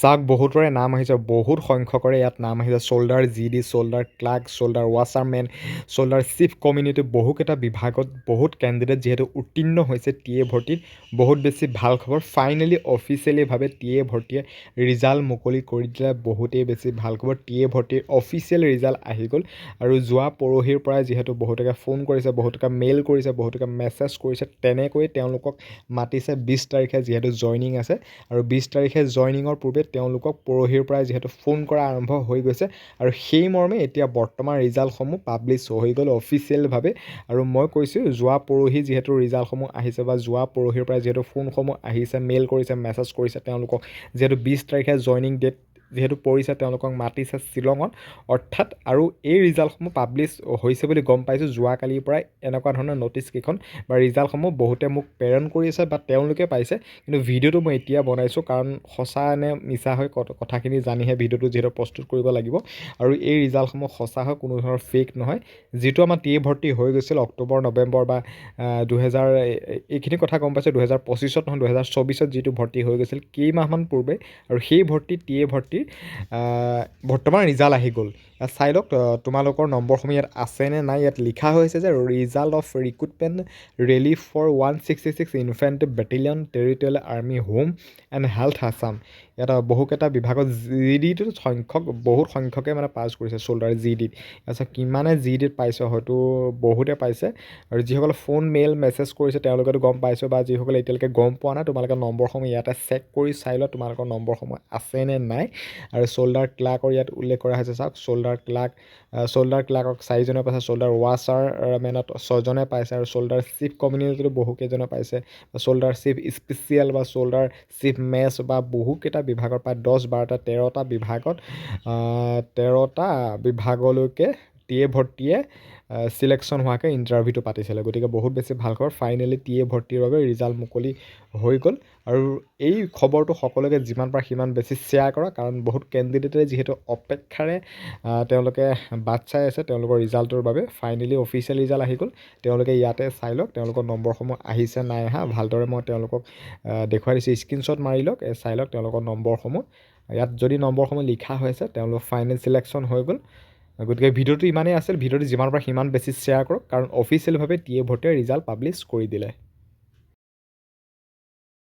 চাওক বহুতৰে নাম আহিছে, বহুত সংখ্যকৰে ইয়াত নাম আহিছে। Soldier G D soldier clerk soldier washerman soldier chef community, বহুকেইটা বিভাগত বহুত কেণ্ডিডেট যিহেতু উত্তীৰ্ণ হৈছে টি এ ভৰ্তিত। বহুত বেছি ভালো খবৰ। ফাইনেলি অফিচিয়েলিভাৱে টি এ ভৰ্তিয়ে ৰিজাল্ট মুকলি কৰি দিলে। বহুতেই বেছি ভালো খবৰ। টি এ ভৰ্তিৰ অফিচিয়েল ৰিজাল্ট আহি গ'ল। আৰু যোৱা পৰহিৰ পৰাই যিহেতু বহুতকে ফোন কৰিছে, বহুতকে মেইল কৰিছে, বহুতকে মেছেজ কৰিছে তেনেকৈ তেওঁলোকক মাতিছে। বিছ তাৰিখে যিহেতু জইনিং আছে। আৰু বিছ তাৰিখে জইনিঙৰ পূৰ্বে তেওঁলোকক পৰহিৰ পৰাই যিহেতু ফোন কৰা আৰম্ভ হৈ গৈছে আৰু সেই মৰ্মে এতিয়া বৰ্তমান ৰিজাল্টসমূহ পাব্লিছ হৈ গ'ল অফিচিয়েলভাৱে। আৰু মই কৈছোঁ যোৱা পৰহি যিহেতু ৰিজাল্টসমূহ আহিছে বা যোৱা পৰহিৰ পৰাই যিহেতু ফোনসমূহ আহিছে মেইল কৰিছে মেছেজ কৰিছে তেওঁলোকক যিহেতু বিছ তাৰিখে জইনিং ডেট যিহেতু পৰিছে তেওঁলোকক মাতিছে শ্বিলঙত। অৰ্থাৎ আৰু এই ৰিজাল্টসমূহ পাব্লিছ হৈছে বুলি গম পাইছোঁ। যোৱাকালিৰ পৰাই এনেকুৱা ধৰণৰ ন'টিছকেইখন বা ৰিজাল্টসমূহ বহুতে মোক প্ৰেৰণ কৰি আছে বা তেওঁলোকে পাইছে। কিন্তু ভিডিঅ'টো মই এতিয়া বনাইছোঁ কাৰণ সঁচা নে মিছা হয় কথাখিনি জানিহে ভিডিঅ'টো যিহেতু প্ৰস্তুত কৰিব লাগিব। আৰু এই ৰিজাল্টসমূহ সঁচা হয় কোনো ধৰণৰ ফেক নহয়। যিটো আমাৰ টি এ ভৰ্তি হৈ গৈছিল অক্টোবৰ নৱেম্বৰ বা দুহেজাৰ এইখিনি কথা গম পাইছোঁ দুহেজাৰ পঁচিছত নহয় দুহেজাৰ চৌবিছত যিটো ভৰ্তি হৈ গৈছিল কেইমাহমান পূৰ্বে। আৰু সেই ভৰ্তি টি এ ভৰ্তিৰ বৰ্তমান ৰিজাল্ট আহি গ'ল। চাই লওক তোমালোকৰ নম্বৰসমূহ ইয়াত আছেনে নাই, ইয়াত লিখা হৈছে যে result of recruitment rally for one sixty six infantry battalion territorial army home and health Assam. ইয়াত বহুকেইটা বিভাগত জি ডিটো সংখ্যক, বহুত সংখ্যকে মানে পাছ কৰিছে শ্ব'ল্ডাৰ জি ডিত তাৰপিছত কিমানে জি ডিত পাইছে, হয়তো বহুতে পাইছে। আৰু যিসকলে ফোন, মেইল, মেছেজ কৰিছে, তেওঁলোকেতো গম পাইছোঁ বা যিসকলে এতিয়ালৈকে গম পোৱা নাই, তোমালোকে নম্বৰসমূহ ইয়াতে চেক কৰি চাই লোৱা তোমালোকৰ নম্বৰসমূহ আছেনে নাই। আৰু শ্ব'ল্ডাৰ ক্লাৰ্কৰ ইয়াত উল্লেখ কৰা হৈছে চাওক শ্ব'ল্ডাৰ ক্লাৰ্ক শ্ব'ল্ডাৰ ক্লাৰ্কক চাৰিজনে পাইছে শ্ব'ল্ডাৰ ৱাছাৰ মেনত ছজনে পাইছে আৰু শ্ব'ল্ডাৰ চিফ কমিউনিটিতো বহুকেইজনে পাইছে। শ্ব'ল্ডাৰ চিফ স্পেচিয়েল বা শ্ব'ল্ডাৰ চিফ মেছ বা বহুকেইটা বিভাগৰ প্ৰায় দহ বাৰটা তেৰটা বিভাগত তেৰটা বিভাগলৈকে টি এ ভৰ্তিয়ে চিলেকশ্যন হোৱাকৈ ইণ্টাৰভিউটো পাতিছিলে। গতিকে বহুত বেছি ভালো খবৰ। ফাইনেলি টি এ ভৰ্তিৰ বাবে ৰিজাল্ট মুকলি হৈ গ'ল। আৰু এই খবৰটো সকলোকে যিমান পাৰে সিমান বেছি শ্বেয়াৰ কৰা কাৰণ বহুত কেণ্ডিডেটে যিহেতু অপেক্ষাৰে তেওঁলোকে বাট চাই আছে, তেওঁলোকৰ ৰিজাল্টৰ বাবে। ফাইনেলি অফিচিয়েল ৰিজাল্ট আহি গ'ল। তেওঁলোকে ইয়াতে চাই লওক, তেওঁলোকৰ নম্বৰসমূহ আহিছে নাই অহা। ভালদৰে মই তেওঁলোকক দেখুৱাই দিছোঁ। স্ক্ৰীণশ্বট মাৰি লওক চাই লওক তেওঁলোকৰ নম্বৰসমূহ। ইয়াত যদি নম্বৰসমূহ লিখা হৈ আছে তেওঁলোক ফাইনেল চিলেকশ্যন হৈ গ'ল। গতিকে ভিডিঅ'টো ইমানেই আছিল, ভিডিঅ'টো যিমান পাৰে সিমান বেছি শ্বেয়াৰ কৰক, কাৰণ অফিচিয়েলভাৱে টি এ ভৰ্তিৰ ৰিজাল্ট পাব্লিছ কৰি দিলে।